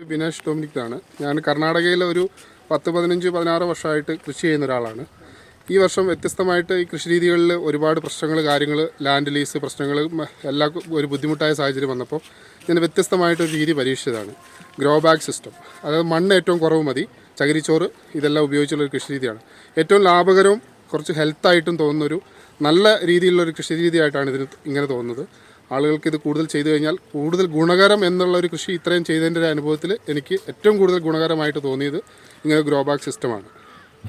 Binesh Dominic ആണ് ഞാൻ കർണാടകയിലെ ഒരു പത്ത് പതിനഞ്ച് പതിനാറ് വർഷമായിട്ട് കൃഷി ചെയ്യുന്ന ഒരാളാണ്. ഈ വർഷം വ്യത്യസ്തമായിട്ട് ഈ കൃഷി രീതികളിൽ ഒരുപാട് പ്രശ്നങ്ങൾ കാര്യങ്ങൾ ലാൻഡ് ലീസ് പ്രശ്നങ്ങൾ എല്ലാ എല്ലാം ഒരു ബുദ്ധിമുട്ടായ സാഹചര്യം വന്നപ്പോൾ ഞാൻ വ്യത്യസ്തമായിട്ടൊരു രീതി പരീക്ഷിച്ചതാണ്. ഗ്രോ ബാഗ് സിസ്റ്റം അതായത് മണ്ണ് ഏറ്റവും കുറവ് മതി. ചകിരിച്ചോറ് ഇതെല്ലാം ഉപയോഗിച്ചുള്ള ഒരു കൃഷി രീതിയാണ് ഏറ്റവും ലാഭകരവും കുറച്ച് ഹെൽത്തായിട്ടും തോന്നുന്നൊരു നല്ല രീതിയിലുള്ള ഒരു കൃഷി രീതിയായിട്ടാണ് ഇതിന് ഇങ്ങനെ തോന്നുന്നത്. ആളുകൾക്ക് ഇത് കൂടുതൽ ചെയ്തു കഴിഞ്ഞാൽ കൂടുതൽ ഗുണകരം എന്നുള്ള ഒരു കൃഷി ഇത്രയും ചെയ്തതിന്റെ ഒരു അനുഭവത്തിൽ എനിക്ക് ഏറ്റവും കൂടുതൽ ഗുണകരമായിട്ട് തോന്നിയത് ഇങ്ങനെ ഗ്രോ ബാഗ് സിസ്റ്റമാണ്.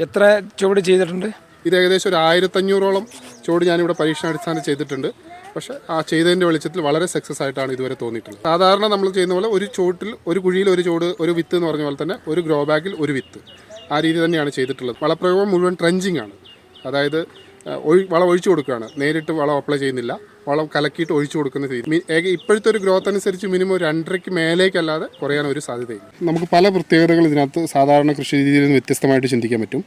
എത്ര ചുവട് ചെയ്തിട്ടുണ്ട്? ഇത് ഏകദേശം ഒരു ആയിരത്തഞ്ഞൂറോളം ചോട് ഞാനിവിടെ പരീക്ഷണാടിസ്ഥാനം ചെയ്തിട്ടുണ്ട്. പക്ഷേ ആ ചെയ്തതിന്റെ വെളിച്ചത്തിൽ വളരെ സക്സസ് ആയിട്ടാണ് ഇതുവരെ തോന്നിയിട്ടുള്ളത്. സാധാരണ നമ്മൾ ചെയ്യുന്ന പോലെ ഒരു ചോട്ടിൽ ഒരു കുഴിയിൽ ഒരു ചോട് ഒരു വിത്ത് എന്ന് പറഞ്ഞ പോലെ തന്നെ ഒരു ഗ്രോ ബാഗിൽ ഒരു വിത്ത്. ആ രീതി തന്നെയാണ് ചെയ്തിട്ടുള്ളത്. വളപ്രയോഗം മുഴുവൻ ട്രഞ്ചിങ് ആണ്. അതായത് വളം ഒഴിച്ചു കൊടുക്കുകയാണ്. നേരിട്ട് വളം അപ്ലൈ ചെയ്യുന്നില്ല. വളം കലക്കിയിട്ട് ഒഴിച്ചു കൊടുക്കുന്ന രീതി. ഇപ്പോഴത്തെ ഒരു ഗ്രോത്ത് അനുസരിച്ച് മിനിമം രണ്ടരയ്ക്ക് മേലേക്കല്ലാതെ കുറയാൻ ഒരു സാധ്യതയില്ല. നമുക്ക് പല പ്രത്യേകതകൾ ഇതിനകത്ത് സാധാരണ കൃഷി രീതിയിൽ നിന്ന് വ്യത്യസ്തമായിട്ട് ചിന്തിക്കാൻ പറ്റും.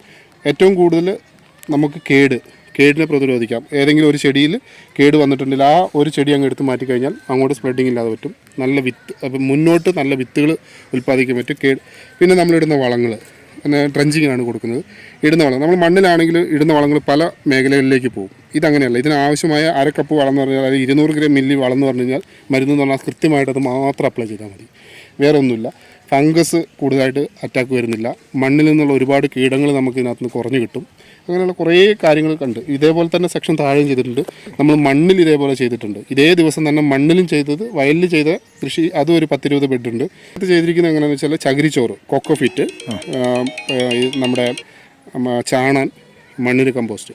ഏറ്റവും കൂടുതൽ നമുക്ക് കേട് കേടിനെ പ്രതിരോധിക്കാം. ഏതെങ്കിലും ഒരു ചെടിയിൽ കേട് വന്നിട്ടുണ്ടെങ്കിൽ ആ ഒരു ചെടി അങ്ങ് എടുത്ത് മാറ്റി കഴിഞ്ഞാൽ അങ്ങോട്ട് സ്പ്രെഡിങ് ഇല്ലാതെ പറ്റും. നല്ല വിത്ത് മുന്നോട്ട് നല്ല വിത്തുകൾ ഉൽപ്പാദിക്കാൻ പറ്റും. കേട് പിന്നെ നമ്മളിടുന്ന വളങ്ങൾ. പിന്നെ ട്രഞ്ചിങ്ങാണ് കൊടുക്കുന്നത്. ഇടുന്ന വളം. നമ്മൾ മണ്ണിലാണെങ്കിൽ ഇടുന്ന വളങ്ങൾ പല മേഖലകളിലേക്ക് പോകും. ഇതങ്ങനെയല്ല. ഇതിന് ആവശ്യമായ അര കപ്പ് വളം എന്ന് പറഞ്ഞാൽ അതായത് ഇരുന്നൂറ് ഗ്രാം മില്ലി വളം എന്ന് പറഞ്ഞു കഴിഞ്ഞാൽ മരുന്ന് പറഞ്ഞാൽ കൃത്യമായിട്ട് അത് മാത്രം അപ്ലൈ ചെയ്താൽ മതി. വേറെ ഒന്നുമില്ല. ഫംഗസ് കൂടുതലായിട്ട് അറ്റാക്ക് വരുന്നില്ല. മണ്ണിൽ നിന്നുള്ള ഒരുപാട് കീടങ്ങൾ നമുക്ക് ഇതിനകത്ത് നിന്ന് കുറഞ്ഞു കിട്ടും. അങ്ങനെയുള്ള കുറേ കാര്യങ്ങൾ കണ്ട്. ഇതേപോലെ തന്നെ സെക്ഷൻ താഴെയും ചെയ്തിട്ടുണ്ട്. നമ്മൾ മണ്ണിൽ ഇതേപോലെ ചെയ്തിട്ടുണ്ട്. ഇതേ ദിവസം തന്നെ മണ്ണിലും ചെയ്തത് വയലിൽ ചെയ്ത കൃഷി അതും ഒരു പത്തിരുപത് ബെഡുണ്ട്. ഉണ്ട് ഇത് ചെയ്തിരിക്കുന്നത് എങ്ങനെയാണെന്ന് വെച്ചാൽ ചകിരിച്ചോറ് കൊക്കോഫിറ്റ് നമ്മുടെ ചാണാൻ മണ്ണിന് കമ്പോസ്റ്റ്.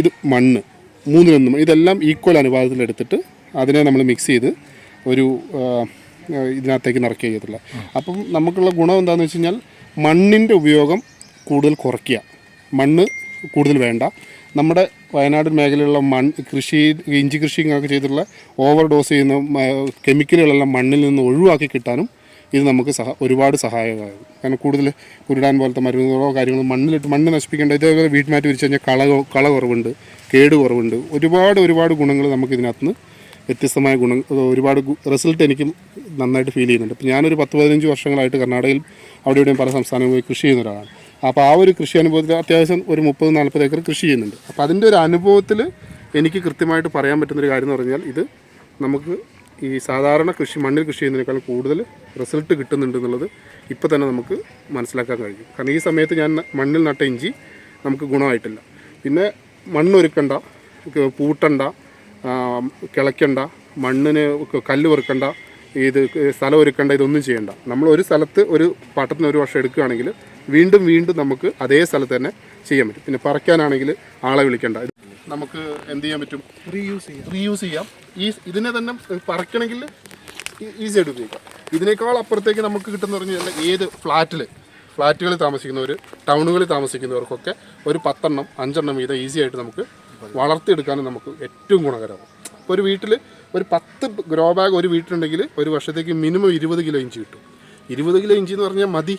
ഇത് മണ്ണ്. മൂന്നിലൊന്നും ഇതെല്ലാം ഈക്വൽ അനുപാതത്തിൽ എടുത്തിട്ട് അതിനെ നമ്മൾ മിക്സ് ചെയ്ത് ഒരു ഇതിനകത്തേക്ക് നിറയ്ക്കുക ചെയ്യത്തില്ല. അപ്പം നമുക്കുള്ള ഗുണം എന്താണെന്ന് വെച്ച് കഴിഞ്ഞാൽ മണ്ണിന്റെ ഉപയോഗം കൂടുതൽ കുറയ്ക്കുക. മണ്ണ് കൂടുതൽ വേണ്ട. നമ്മുടെ വയനാട് മേഖലയിലുള്ള മൺ കൃഷി ഇഞ്ചി കൃഷിയും ഒക്കെ ചെയ്തിട്ടുള്ള ഓവർ ഡോസ് ചെയ്യുന്ന കെമിക്കലുകളെല്ലാം മണ്ണിൽ നിന്ന് ഒഴിവാക്കി കിട്ടാനും ഇത് നമുക്ക് സഹ ഒരുപാട് സഹായകമാകും. കാരണം കൂടുതൽ കുരുടാൻ പോലത്തെ മരുന്നുകളോ കാര്യങ്ങളോ മണ്ണിലിട്ട് മണ്ണ് നശിപ്പിക്കേണ്ട ഇതേപോലെ വീട്ടുമാറ്റി വിരിച്ചു കഴിഞ്ഞാൽ കള കള കുറവുണ്ട് കേട് കുറവുണ്ട്. ഒരുപാട് ഒരുപാട് ഗുണങ്ങൾ നമുക്ക് ഇതിനകത്തുനിന്ന് വ്യത്യസ്തമായ ഗുണം ഒരുപാട് റിസൾട്ട് എനിക്ക് നന്നായിട്ട് ഫീൽ ചെയ്യുന്നുണ്ട്. അപ്പോൾ ഞാനൊരു പത്ത് പതിനഞ്ച് വർഷങ്ങളായിട്ട് കർണാടകയിൽ അവിടെ ഇവിടെയും പല സംസ്ഥാനങ്ങളിൽ പോയി കൃഷി ചെയ്യുന്ന ഒരാളാണ്. അപ്പോൾ ആ ഒരു കൃഷി അനുഭവത്തിൽ അത്യാവശ്യം ഒരു മുപ്പത് നാൽപ്പത് ഏക്കർ കൃഷി ചെയ്യുന്നുണ്ട്. അപ്പോൾ അതിന്റെ ഒരു അനുഭവത്തിൽ എനിക്ക് കൃത്യമായിട്ട് പറയാൻ പറ്റുന്നൊരു കാര്യം എന്ന് പറഞ്ഞാൽ ഇത് നമുക്ക് ഈ സാധാരണ കൃഷി മണ്ണിൽ കൃഷി ചെയ്യുന്നതിനേക്കാൾ കൂടുതൽ റിസൾട്ട് കിട്ടുന്നുണ്ട് എന്നുള്ളത് ഇപ്പോൾ തന്നെ നമുക്ക് മനസ്സിലാക്കാൻ കഴിയും. കാരണം ഈ സമയത്ത് ഞാൻ മണ്ണിൽ നട്ട ഇഞ്ചി നമുക്ക് ഗുണമായിട്ടില്ല. പിന്നെ മണ്ണൊരുക്കണ്ട പൂട്ടണ്ട കിളയ്ക്കണ്ട മണ്ണിന് കല്ല് വെറുക്കണ്ട ഇത് സ്ഥലം ഒരുക്കേണ്ട ഇതൊന്നും ചെയ്യണ്ട. നമ്മൾ ഒരു സ്ഥലത്ത് ഒരു പാട്ടത്തിന് ഒരു വർഷം എടുക്കുകയാണെങ്കിൽ വീണ്ടും വീണ്ടും നമുക്ക് അതേ സ്ഥലത്ത് തന്നെ ചെയ്യാൻ പറ്റും. പിന്നെ പറിക്കാനാണെങ്കിൽ ആളെ വിളിക്കണ്ട. നമുക്ക് എന്ത് ചെയ്യാൻ പറ്റും? റീയൂസ് ചെയ്യാം. റീയൂസ് ചെയ്യാം. ഈ ഇതിനെ തന്നെ പറിക്കണമെങ്കിൽ ഈസി ആയിട്ട് ഉപയോഗിക്കാം. ഇതിനേക്കാൾ അപ്പുറത്തേക്ക് നമുക്ക് കിട്ടുന്ന പറഞ്ഞു കഴിഞ്ഞാൽ ഏത് ഫ്ലാറ്റിൽ ഫ്ലാറ്റുകളിൽ താമസിക്കുന്നവർ ടൗണുകളിൽ താമസിക്കുന്നവർക്കൊക്കെ ഒരു പത്തെണ്ണം അഞ്ചെണ്ണം വീതം ഈസി ആയിട്ട് നമുക്ക് വളർത്തിയെടുക്കാനും നമുക്ക് ഏറ്റവും ഗുണകരമാണ്. ഇപ്പോൾ ഒരു വീട്ടിൽ ഒരു പത്ത് ഗ്രോ ബാഗ് ഒരു വീട്ടിലുണ്ടെങ്കിൽ ഒരു വർഷത്തേക്ക് മിനിമം ഇരുപത് കിലോ ഇഞ്ചി കിട്ടും. ഇരുപത് കിലോ ഇഞ്ചി എന്ന് പറഞ്ഞാൽ മതി.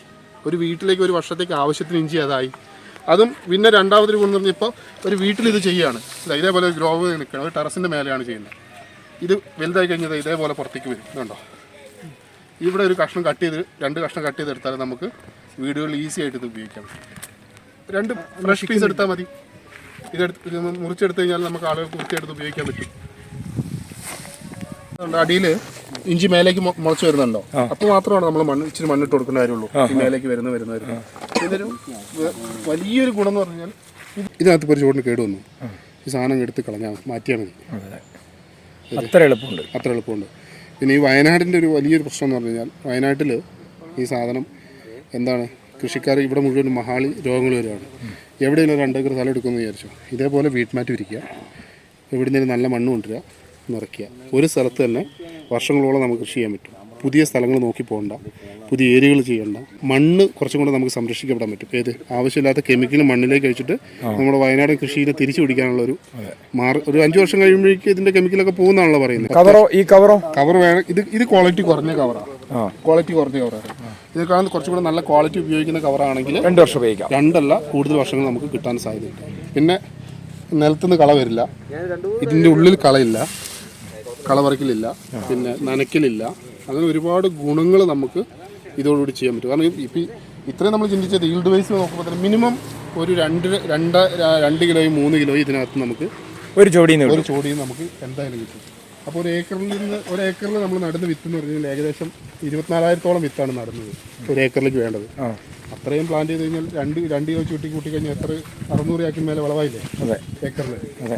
ഒരു വീട്ടിലേക്ക് ഒരു വർഷത്തേക്ക് ആവശ്യത്തിന് ഇഞ്ചി അതായി. അതും പിന്നെ രണ്ടാമതൊരു ഗുണം എന്ന് ഇപ്പോൾ ഒരു വീട്ടിൽ ഇത് ചെയ്യുകയാണ് ഇതാ ഇതേപോലെ ഗ്രോ നിൽക്കണം. ഒരു ടെറസിന്റെ മേലെയാണ് ചെയ്യുന്നത്. ഇത് വലുതായി കഴിഞ്ഞത് ഇതേപോലെ പുറത്തേക്ക് വരും. ഇതുണ്ടോ ഇവിടെ ഒരു കഷ്ണം കട്ട് ചെയ്ത് രണ്ട് കഷ്ണം കട്ട് ചെയ്തെടുത്താൽ നമുക്ക് വീടുകളിൽ ഈസി ആയിട്ട് ഇത് ഉപയോഗിക്കാം. രണ്ട് ഫ്രഷ് പീസ് എടുത്താൽ മതി. ഇതെടുത്ത് ഇത് മുറിച്ചെടുത്ത് കഴിഞ്ഞാൽ നമുക്ക് ആളുകൾക്ക് വൃത്തിയെടുത്ത് ഉപയോഗിക്കാൻ പറ്റും. അടിയിൽ ഇഞ്ചി മേലേക്ക് മുളച്ച് വരുന്നുണ്ടോ? അപ്പൊ മാത്രമാണ് നമ്മൾ മണ്ണ് ഇച്ചിരി മണ്ണിട്ട് കൊടുക്കേണ്ട കാര്യമുള്ളൂ. മേലേക്ക് വരുന്ന വരുന്ന ഇതൊരു വലിയൊരു ഗുണം എന്ന് പറഞ്ഞാൽ ഇത് ഇതിനകത്ത് ഒരു ചൂടിന് കേട് വന്നു. ഈ സാധനം എടുത്ത് കളഞ്ഞാൽ മാറ്റിയാൽ മതി. അത്ര എളുപ്പമുണ്ട്. അത്ര എളുപ്പമുണ്ട്. പിന്നെ ഈ വയനാടിന്റെ ഒരു വലിയൊരു പ്രശ്നം എന്ന് പറഞ്ഞു കഴിഞ്ഞാൽ വയനാട്ടിൽ ഈ സാധനം എന്താണ് കൃഷിക്കാർ ഇവിടെ മുഴുവൻ മഹാളി രോഗങ്ങൾ വരികയാണ് എവിടെയെങ്കിലും രണ്ട് ഏക്കർ സ്ഥലം എടുക്കുമെന്ന് വിചാരിച്ചു. ഇതേപോലെ വീട്ടുമാറ്റി വിരിക്കുക. ഇവിടെ നിന്ന് നല്ല മണ്ണ് കൊണ്ടുവരിക നിറയ്ക്കുക. ഒരു സ്ഥലത്ത് തന്നെ വർഷങ്ങളോളം നമുക്ക് കൃഷി ചെയ്യാൻ പറ്റും. പുതിയ സ്ഥലങ്ങൾ നോക്കി പോകണ്ട പുതിയ ഏരിയകൾ ചെയ്യണ്ട. മണ്ണ് കുറച്ചും കൂടെ നമുക്ക് സംരക്ഷിക്കപ്പെടാൻ പറ്റും. ഏത് ആവശ്യമില്ലാത്ത കെമിക്കൽ മണ്ണിലേക്ക് അയച്ചിട്ട് നമ്മുടെ വയനാട് കൃഷിയെ തിരിച്ചു പിടിക്കാനുള്ള ഒരു മാറി ഒരു അഞ്ചു വർഷം കഴിയുമ്പോഴേക്കും ഇതിന്റെ കെമിക്കലൊക്കെ പോകുന്നതാണല്ലോ പറയുന്നത്. കവറോ? ഈ കവറോ? കവർ വേണം. ഇത് ഇത് ക്വാളിറ്റി കുറഞ്ഞ കവറാണ് ക്വാളിറ്റി കുറഞ്ഞ കവറാണ് ഇതിനേക്കാളും കുറച്ചും കൂടെ നല്ല ക്വാളിറ്റി ഉപയോഗിക്കുന്ന കവറാണെങ്കിൽ രണ്ട് വർഷം ഉപയോഗിക്കാം. രണ്ടല്ല കൂടുതൽ വർഷങ്ങൾ നമുക്ക് കിട്ടാൻ സാധ്യതയുണ്ട്. പിന്നെ നിലത്തുനിന്ന് കള വരില്ല. ഇതിന്റെ ഉള്ളിൽ കളയില്ല. കള പറിക്കലില്ല. പിന്നെ നനയ്ക്കലില്ല. അങ്ങനെ ഒരുപാട് ഗുണങ്ങൾ നമുക്ക് ഇതോടുകൂടി ചെയ്യാൻ പറ്റും. കാരണം ഇപ്പം ഇത്രയും നമ്മൾ ചിന്തിച്ചത് ഈൽഡ് വൈസ് നോക്കുമ്പോൾ തന്നെ മിനിമം ഒരു രണ്ട് രണ്ട് രണ്ട് കിലോയും മൂന്ന് കിലോയും ഇതിനകത്ത് നമുക്ക് ഒരു ചോടിയും ഒരു ചോടിയും നമുക്ക് എന്തായാലും കിട്ടും. അപ്പോൾ ഒരു ഏക്കറിൽ നിന്ന് ഒരു ഏക്കറിൽ നമ്മൾ നടന്ന് വിത്ത് എന്ന് പറഞ്ഞാൽ ഏകദേശം ഇരുപത്തിനാലായിരത്തോളം വിത്താണ് നടുന്നത് ഒരു ഏക്കറിലേക്ക് വേണ്ടത്. അത്രയും പ്ലാൻ ചെയ്ത് കഴിഞ്ഞാൽ രണ്ട് രണ്ട് കിലോ ചൂട്ടി കൂട്ടി കഴിഞ്ഞാൽ എത്ര? അറുന്നൂറ് ആക്കി മേലെ വളവായില്ലേ? അതെ. ഏക്കറിൽ അതെ.